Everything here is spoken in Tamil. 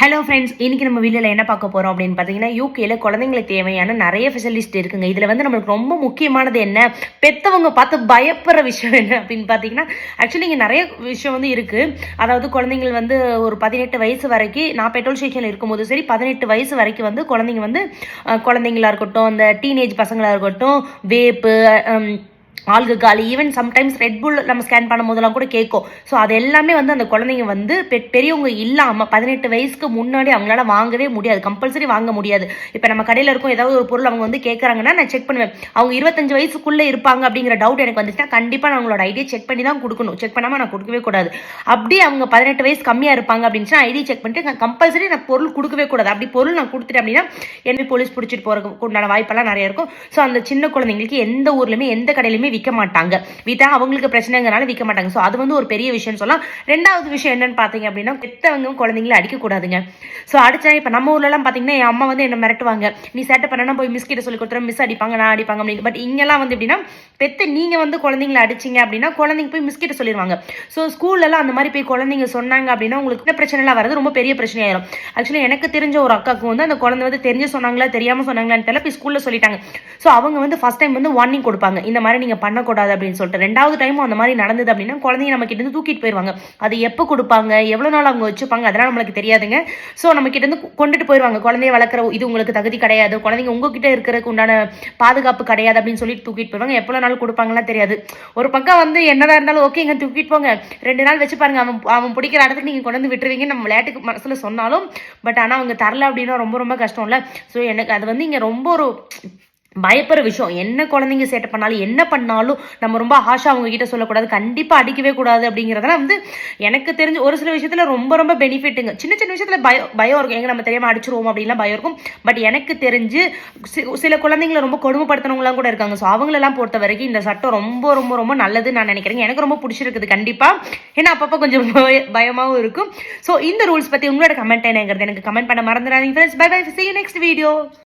ஹலோ ஃப்ரெண்ட்ஸ் இன்னைக்கு நம்ம வீட்டில் என்ன பார்க்க போகிறோம் அப்படின்னு பார்த்தீங்கன்னா யூகேல குழந்தைங்களுக்கு தேவையான நிறைய ஃபெசிலிஸ்ட் இருக்குங்க. இதில் வந்து நம்மளுக்கு ரொம்ப முக்கியமானது என்ன? பெற்றவங்க பார்த்து பயப்படுற விஷயம் என்ன அப்படின்னு பார்த்தீங்கன்னா ஆக்சுவலி இங்கே நிறைய விஷயம் வந்து இருக்குது அதாவது குழந்தைங்கள் வந்து ஒரு பதினெட்டு வயசு வரைக்கும் நான் பெட்ரோல் ஸ்டேஷனில் இருக்கும்போது சரி பதினெட்டு வயசு வரைக்கும் வந்து குழந்தைங்க வந்து குழந்தைங்களா இருக்கட்டும் இந்த டீனேஜ் பசங்களாக இருக்கட்டும் vape um, even sometimes Red Bull நம்ம ஸ்கேன் பண்ணும் போதெல்லாம் கூட கேட்கும். ஸோ அது எல்லாமே வந்து அந்த குழந்தைங்க வந்து பெரியவங்க இல்லாமல் பதினெட்டு வயசுக்கு முன்னாடி அவங்களால வாங்கவே முடியாது. கம்பல்சரி வாங்க முடியாது. இப்போ நம்ம கடையில் இருக்கும் ஏதாவது ஒரு பொருள் அவங்க வந்து கேட்குறாங்கன்னா நான் செக் பண்ணுவேன். அவங்க இருபத்தஞ்சு வயசுக்குள்ளே இருப்பாங்க அப்படிங்கிற டவுட் எனக்கு வந்துச்சுன்னா கண்டிப்பாக நான் அவங்களோட ஐடியை செக் பண்ணி தான் கொடுக்கணும். செக் பண்ணாமல் நான் கொடுக்கவே கூடாது. அப்படி அவங்க பதினெட்டு வயசு கம்மியாக இருப்பாங்க அப்படின்னு ஐடி செக் பண்ணிட்டு கம்பல்சரி நான் பொருள் கொடுக்கவே கூடாது. அப்படி பொருள் நான் கொடுத்துட்டேன் அப்படின்னா என்ன போலீஸ் பிடிச்சிட்டு போகிறதுக்கு உண்டான வாய்ப்பெல்லாம் நிறைய இருக்கும். ஸோ அந்த சின்ன குழந்தைங்களுக்கு எந்த ஊர்லையுமே எந்த கடையிலுமே விற்க மாட்டாங்க. விற்றா அவங்களுக்கு பிரச்சனைங்கிறனால விற்க மாட்டாங்க. ஸோ அது வந்து ஒரு பெரிய விஷயம்னு சொல்லலாம். ரெண்டாவது விஷயம் என்னன்னு பார்த்தீங்க அப்படின்னா பெத்தவங்க குழந்தைங்கள அடிக்கக்கூடாதுங்க. ஸோ அடிச்சா இப்போ நம்ம ஊர்லலாம் பார்த்தீங்கன்னா என் அம்மா வந்து என்ன மிரட்டுவாங்க. நீ சேட்டை பண்ணனா போய் மிஸ் கிட்ட சொல்லி கொடுத்துற மிஸ் அடிப்பாங்க நான் அடிப்பாங்க அப்படின்னு பட் இங்கெல்லாம் வந்து எப்படின்னா பெத்து நீங்கள் வந்து குழந்தைங்கள அடிச்சிங்க அப்படின்னா குழந்தைங்க போய் மிஸ் கிட்ட சொல்லிடுவாங்க ஸோ ஸ்கூல்லலாம் அந்த மாதிரி போய் குழந்தைங்க சொன்னாங்க அப்படின்னா உங்களுக்கு என்ன பிரச்சனைலாம் வரது ரொம்ப பெரிய பிரச்சனையாயிரும். ஆக்சுவலி எனக்கு தெரிஞ்ச ஒரு அக்காவுக்கு வந்து அந்த குழந்தை வந்து தெரிஞ்சு சொன்னாங்களா தெரியாமல் சொன்னாங்களான்னு தெரியல. போய் ஸ்கூலில் சொல்லிட்டாங்க. ஸோ அவங்க வந்து ஃபஸ்ட் டைம் வந்து வார்னிங் கொடுப்பாங்க. இந்த மாதிரி நீங்கள் பண்ணக்கூடாது அப்படின்னு சொல்லிட்டு ரெண்டாவது டைமும் அந்த மாதிரி நடந்தது அப்படின்னா குழந்தைங்க நம்ம கிட்ட இருந்து தூக்கிட்டு போயிடுவாங்க அது எப்போ கொடுப்பாங்க? எவ்வளோ நாள் அவங்க வச்சுப்பாங்க? அதெல்லாம் நம்மளுக்கு தெரியாதுங்க. ஸோ நம்ம கிட்ட இருந்து கொண்டுட்டு போயிடுவாங்க குழந்தைய வளர்க்குற இது உங்களுக்கு தகுதி கிடையாது. குழந்தைங்க உங்ககிட்ட இருக்கிறதுக்கு உண்டான பாதுகாப்பு கிடையாது அப்படின்னு சொல்லிட்டு தூக்கிட்டு போயிடுவாங்க எவ்வளோ நாள் கொடுப்பாங்களா தெரியாது. ஒரு பக்கம் வந்து என்னதான் இருந்தாலும் ஓகேங்க தூக்கிட்டு போங்க. ரெண்டு நாள் வச்சு பாருங்க. அவன் அவன் பிடிக்கிற இடத்துக்கு நீங்கள் கொண்டு வந்து விட்டுருவீங்க. நம்ம விளையாட்டுக்கு மனசில் சொன்னாலும் பட் ஆனால் அவங்க தரல அப்படின்னா ரொம்ப ரொம்ப கஷ்டம் இல்லை ஸோ எனக்கு அது வந்து இங்கே ரொம்ப ஒரு பயப்படுற விஷயம். என்ன குழந்தைங்க சேட்டை பண்ணாலும் என்ன பண்ணாலும் நம்ம ரொம்ப ஆஷா அவங்க கிட்ட சொல்லக்கூடாது. கண்டிப்பாக அடிக்கவே கூடாது அப்படிங்கிறதெல்லாம் வந்து எனக்கு தெரிஞ்சு ஒரு சில விஷயத்துல ரொம்ப ரொம்ப பெனிஃபிட்டுங்க சின்ன சின்ன விஷயத்துல பயம் பயம் இருக்கும். எங்க நம்ம தெரியாம அடிச்சிருவோம் அப்படின்லாம் பயம் இருக்கும். பட் எனக்கு தெரிஞ்சு சில குழந்தைங்களை ரொம்ப கொடுமைப்படுத்தினவங்களாம் கூட இருக்காங்க. ஸோ அவங்களெல்லாம் பொறுத்த வரைக்கும் இந்த சட்டம் ரொம்ப ரொம்ப ரொம்ப நல்லதுன்னு நான் நினைக்கிறேன் எனக்கு ரொம்ப பிடிச்சிருக்குது கண்டிப்பா. ஏன்னா அப்பப்போ கொஞ்சம் பய- பயமாவும் இருக்கும். ஸோ இந்த ரூல்ஸ் பத்தி உங்களோட கமெண்ட் என்னங்கிறது எனக்கு கமெண்ட் பண்ண மறந்துடாதீங்க friends bye bye next video